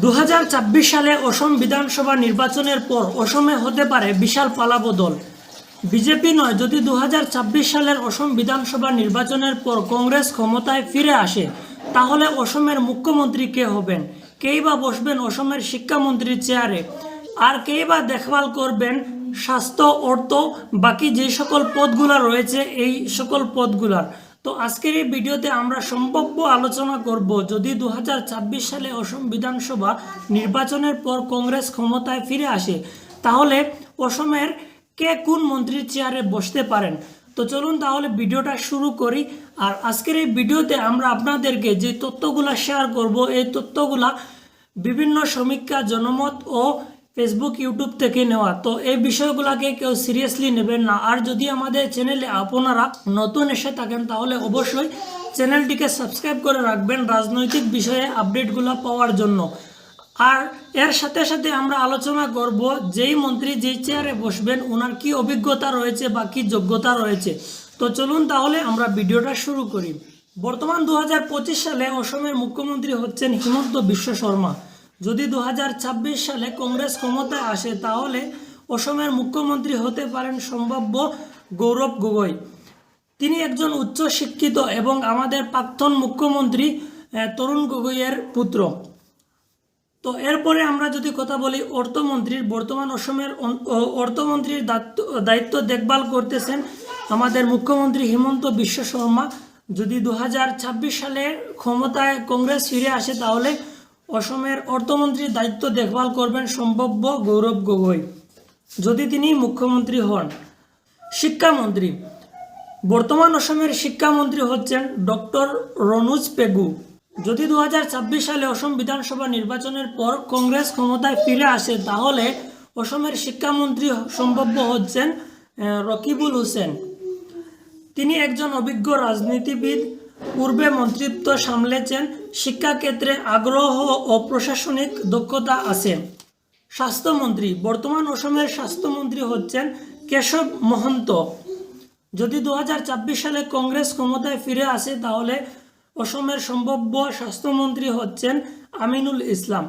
দু হাজার ছাব্বিশ সালে অসম বিধানসভা নির্বাচনের পর অসমে হতে পারে বিশাল পালাবদল। বিজেপি নয়, যদি দু হাজার ছাব্বিশ সালের অসম বিধানসভা নির্বাচনের পর কংগ্রেস ক্ষমতায় ফিরে আসে, তাহলে অসমের মুখ্যমন্ত্রী কে হবেন? কেই বা বসবেন অসমের শিক্ষামন্ত্রীর চেয়ারে? আর কেই বা দেখভাল করবেন? স্বাস্থ্য, অর্থ, বাকি যে সকল পদগুলা রয়েছে, এই সকল পদগুলার। তো আজকের এই ভিডিওতে আমরা সম্ভাব্য আলোচনা করব, যদি দু হাজার ছাব্বিশ সালে অসম বিধানসভা নির্বাচনের পর কংগ্রেস ক্ষমতায় ফিরে আসে, তাহলে অসমের কে কোন মন্ত্রীর চেয়ারে বসতে পারেন? তো চলুন তাহলে ভিডিওটা শুরু করি। আর আজকের এই ভিডিওতে আমরা আপনাদেরকে যে তথ্যগুলা শেয়ার করব, এই তথ্যগুলা বিভিন্ন সমীক্ষা, জনমত ও ফেসবুক ইউটিউব থেকে নেওয়া। তো এই বিষয়গুলোকে কেউ সিরিয়াসলি নেবেন না। আর যদি আমাদের চ্যানেলে আপনারা নতুন এসে থাকেন, তাহলে অবশ্যই চ্যানেলটিকে সাবস্ক্রাইব করে রাখবেন রাজনৈতিক বিষয়ে আপডেটগুলো পাওয়ার জন্য। আর এর সাথে সাথে আমরা আলোচনা করব যেই মন্ত্রী যেই চেয়ারে বসবেন ওনার কি অভিজ্ঞতা রয়েছে বা কী যোগ্যতা রয়েছে। তো চলুন তাহলে আমরা ভিডিওটা শুরু করি। বর্তমান দু হাজার পঁচিশ সালে অসমের মুখ্যমন্ত্রী হচ্ছেন হিমন্ত বিশ্ব শর্মা। যদি দু হাজার ছাব্বিশ সালে কংগ্রেস ক্ষমতায় আসে, তাহলে অসমের মুখ্যমন্ত্রী হতে পারেন সম্ভাব্য গৌরব গগৈ। তিনি একজন উচ্চ শিক্ষিত এবং আমাদের প্রাক্তন মুখ্যমন্ত্রী তরুণ গগৈয়ের পুত্র। তো এরপরে আমরা যদি কথা বলি, অর্থমন্ত্রীর, বর্তমান অসমের অর্থমন্ত্রীর দায়িত্ব দেখভাল করতেছেন আমাদের মুখ্যমন্ত্রী হিমন্ত বিশ্ব শর্মা। যদি দু হাজার ছাব্বিশ সালে ক্ষমতায় কংগ্রেস ফিরে আসে, তাহলে অসমের অর্থমন্ত্রীর দায়িত্ব দেখভাল করবেন সম্ভাব্য গৌরব গগৈ। যদি তিনি মুখ্যমন্ত্রী হন, শিক্ষামন্ত্রী। বর্তমান অসমের শিক্ষামন্ত্রী হচ্ছেন ডক্টর রনুজ পেগু। যদি দু হাজার ছাব্বিশ সালে অসম বিধানসভা নির্বাচনের পর কংগ্রেস ক্ষমতায় ফিরে আসে, তাহলে অসমের শিক্ষামন্ত্রী সম্ভাব্য হচ্ছেন রকিবুল হোসেন। তিনি একজন অভিজ্ঞ রাজনীতিবিদ, পূর্বে মন্ত্রিত্ব সামলেছেন শিক্ষাক্ষেত্রে আগ্রহ ও প্রশাসনিক দক্ষতা আছে। স্বাস্থ্যমন্ত্রী, বর্তমান অসমের স্বাস্থ্যমন্ত্রী হচ্ছেন কেশব মহন্ত। যদি দু সালে কংগ্রেস ক্ষমতায় ফিরে আসে, তাহলে অসমের সম্ভাব্য স্বাস্থ্যমন্ত্রী হচ্ছেন আমিনুল ইসলাম।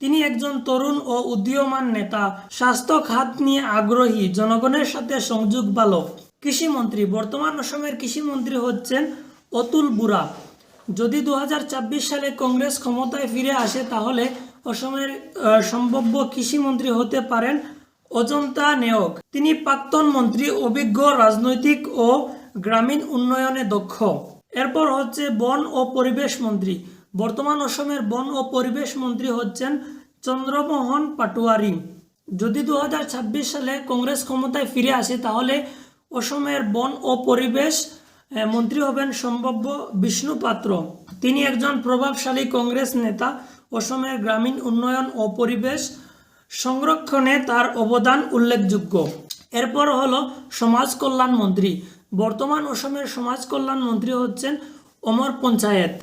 তিনি একজন তরুণ ও উদীয়মান নেতা। স্বাস্থ্য খাত নিয়ে আগ্রহী, জনগণের সাথে সংযোগ ভালো কৃষিমন্ত্রী, বর্তমান অসমের কৃষিমন্ত্রী হচ্ছেন অতুল বুড়া যদি দু হাজার ছাব্বিশ সালে কংগ্রেস ক্ষমতায় ফিরে আসে, তাহলে অসমের সম্ভাব্য কৃষিমন্ত্রী হতে পারেন অজন্তা নেয়ক তিনি প্রাক্তন মন্ত্রী, অভিজ্ঞ রাজনৈতিক ও গ্রামীণ উন্নয়নে দক্ষ। এরপর হচ্ছে বন ও পরিবেশ মন্ত্রী। বর্তমান অসমের বন ও পরিবেশ মন্ত্রী হচ্ছেন চন্দ্রমোহন পাটোয়ারি। যদি দু হাজার ছাব্বিশ সালে কংগ্রেস ক্ষমতায় ফিরে আসে, তাহলে অসমের বন ও পরিবেশ মন্ত্রী হবেন সম্ভাব্য বিষ্ণু পাত্র। তিনি একজন প্রভাবশালী কংগ্রেস নেতা অসমের গ্রামীণ উন্নয়ন ও পরিবেশ সংরক্ষণে তার অবদান উল্লেখযোগ্য। এরপর হলো সমাজ কল্যাণ মন্ত্রী। বর্তমান অসমের সমাজ কল্যাণ মন্ত্রী হচ্ছেন অমর পঞ্চায়েত।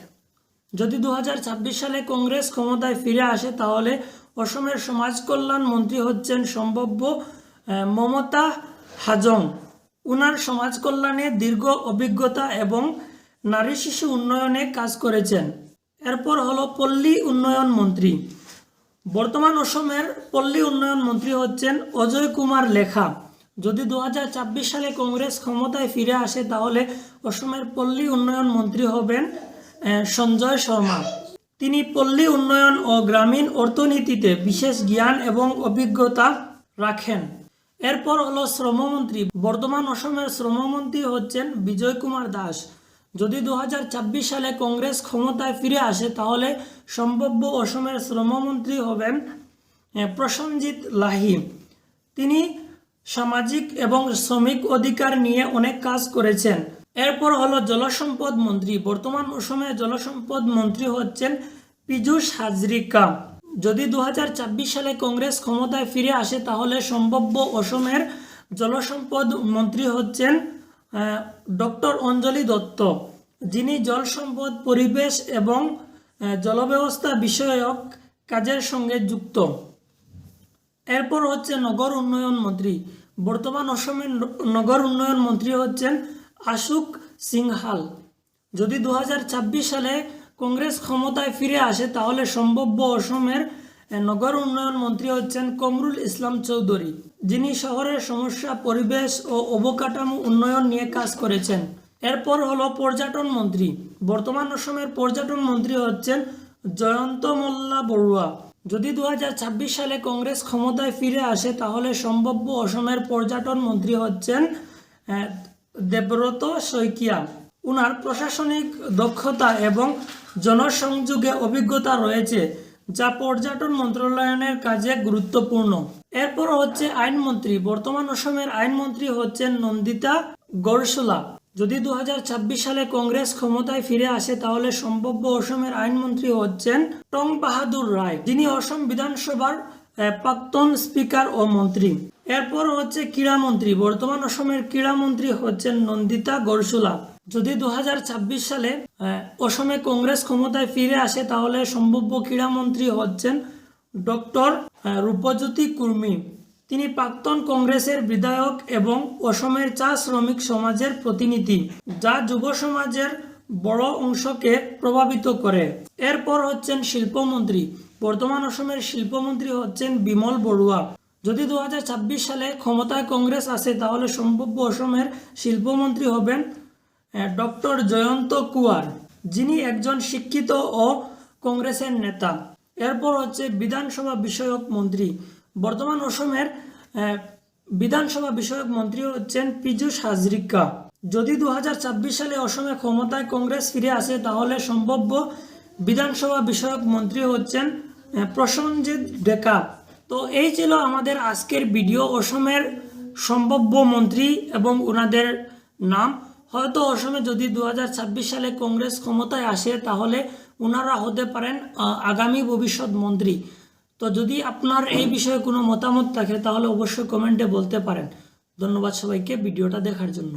যদি দু হাজার ছাব্বিশ সালে কংগ্রেস ক্ষমতায় ফিরে আসে, তাহলে অসমের সমাজ কল্যাণ মন্ত্রী হচ্ছেন সম্ভাব্য মমতা হাজং। উনার সমাজ কল্যাণে দীর্ঘ অভিজ্ঞতা এবং নারী শিশু উন্নয়নে কাজ করেছেন। এরপর হলো পল্লী উন্নয়ন মন্ত্রী। বর্তমান অসমের পল্লী উন্নয়ন মন্ত্রী হচ্ছেন অজয় কুমার লেখা। যদি দু সালে কংগ্রেস ক্ষমতায় ফিরে আসে, তাহলে অসমের পল্লী উন্নয়ন মন্ত্রী হবেন সঞ্জয় শর্মা। তিনি পল্লী উন্নয়ন ও গ্রামীণ অর্থনীতিতে বিশেষ জ্ঞান এবং অভিজ্ঞতা রাখেন। এরপর হলো শ্রমমন্ত্রী। বর্তমান অসমের শ্রমমন্ত্রী হচ্ছেন বিজয় কুমার দাস। যদি দু হাজার ছাব্বিশ সালে কংগ্রেস ক্ষমতায় ফিরে আসে, তাহলে সম্ভাব্য অসমের শ্রমমন্ত্রী হবেন প্রসঞ্জিৎ লাহি। তিনি সামাজিক এবং শ্রমিক অধিকার নিয়ে অনেক কাজ করেছেন। এরপর হলো জলসম্পদ মন্ত্রী। বর্তমান অসমের জলসম্পদ মন্ত্রী হচ্ছেন পীযূষ হাজরিকা। যদি দু হাজার ছাব্বিশ সালে কংগ্রেস ক্ষমতায় ফিরে আসে, তাহলে সম্ভাব্য অসমের জলসম্পদ মন্ত্রী হচ্ছেন ডক্টর অঞ্জলি দত্ত। যিনি জল সম্পদ পরিবেশ এবং জলব্যবস্থা বিষয়ক কাজের সঙ্গে যুক্ত। এরপর হচ্ছে নগর উন্নয়ন মন্ত্রী। বর্তমান অসমের নগর উন্নয়ন মন্ত্রী হচ্ছেন আশুক সিংহাল। যদি দু হাজার ছাব্বিশ সালে কংগ্রেস ক্ষমতায় ফিরে আসে তাহলে সম্ভাব্য অসমের নগর উন্নয়ন মন্ত্রী হচ্ছেন কমরুল ইসলাম চৌধুরী যিনি শহরের সমস্যা পরিবেশ ও অবকাঠামো উন্নয়ন নিয়ে কাজ করেছেন। এরপর হলো পর্যটন মন্ত্রী বর্তমান অসমের পর্যটন মন্ত্রী হচ্ছেন জয়ন্ত মোল্লা বড়ুয়া। যদি দু হাজার ছাব্বিশ সালে কংগ্রেস ক্ষমতায় ফিরে আসে তাহলে সম্ভাব্য অসমের পর্যটন মন্ত্রী হচ্ছেন আহ, দেবব্রত শইকিয়া। উনার প্রশাসনিক দক্ষতা এবং জনসংযোগে অভিজ্ঞতা রয়েছে, যা পর্যটন মন্ত্রণালয়ের কাজে গুরুত্বপূর্ণ। এরপর হচ্ছে আইনমন্ত্রী। বর্তমান অসমের আইনমন্ত্রী হচ্ছেন নন্দিতা গড়সুলা। যদি দু হাজার ছাব্বিশ সালে কংগ্রেস ক্ষমতায় ফিরে আসে, তাহলে সম্ভাব্য অসমের আইনমন্ত্রী হচ্ছেন টং বাহাদুর রায়। যিনি অসম বিধানসভার প্রাক্তন স্পিকার ও মন্ত্রী। এরপর হচ্ছে ক্রীড়ামন্ত্রী। বর্তমান অসমের ক্রীড়ামন্ত্রী হচ্ছেন নন্দিতা গড়সুলা। যদি দু হাজার ছাব্বিশ সালে অসমে কংগ্রেস ক্ষমতায় ফিরে আসে, তাহলে সম্ভাব্য ক্রীড়ামন্ত্রী হচ্ছেন ডক্টর রূপজ্যোতি কুর্মী। তিনি প্রাক্তন কংগ্রেসের বিধায়ক এবং অসমের চা শ্রমিক সমাজের প্রতিনিধি, যা যুব সমাজের বড় অংশকে প্রভাবিত করে। এরপর হচ্ছেন শিল্পমন্ত্রী। বর্তমান অসমের শিল্পমন্ত্রী হচ্ছেন বিমল বড়ুয়া। যদি দু হাজার ছাব্বিশ সালে ক্ষমতায় কংগ্রেস আসে, তাহলে সম্ভাব্য অসমের শিল্পমন্ত্রী হবেন ডক্টর জয়ন্ত কুয়ার যিনি একজন শিক্ষিত ও কংগ্রেসের নেতা। এরপর হচ্ছে বিধানসভা বিষয়ক মন্ত্রী। বর্তমান অসমের বিধানসভা বিষয়ক মন্ত্রী হচ্ছেন পীযূষ হাজরিকা। যদি দু হাজার ছাব্বিশ সালে অসমে ক্ষমতায় কংগ্রেস ফিরে আসে তাহলে সম্ভাব্য বিধানসভা বিষয়ক মন্ত্রী হচ্ছেন আহ, প্রসেনজিৎ ডেকা। তো এই ছিল আমাদের আজকের ভিডিও। অসমের সম্ভাব্য মন্ত্রী এবং ওনাদের নাম। হয়তো অসমে যদি দু হাজার ছাব্বিশ সালে কংগ্রেস ক্ষমতায় আসে, তাহলে ওনারা হতে পারেন আগামী ভবিষ্যৎ মন্ত্রী। তো যদি আপনার এই বিষয়ে কোনো মতামত থাকে, তাহলে অবশ্যই কমেন্টে বলতে পারেন। ধন্যবাদ সবাইকে ভিডিওটা দেখার জন্য।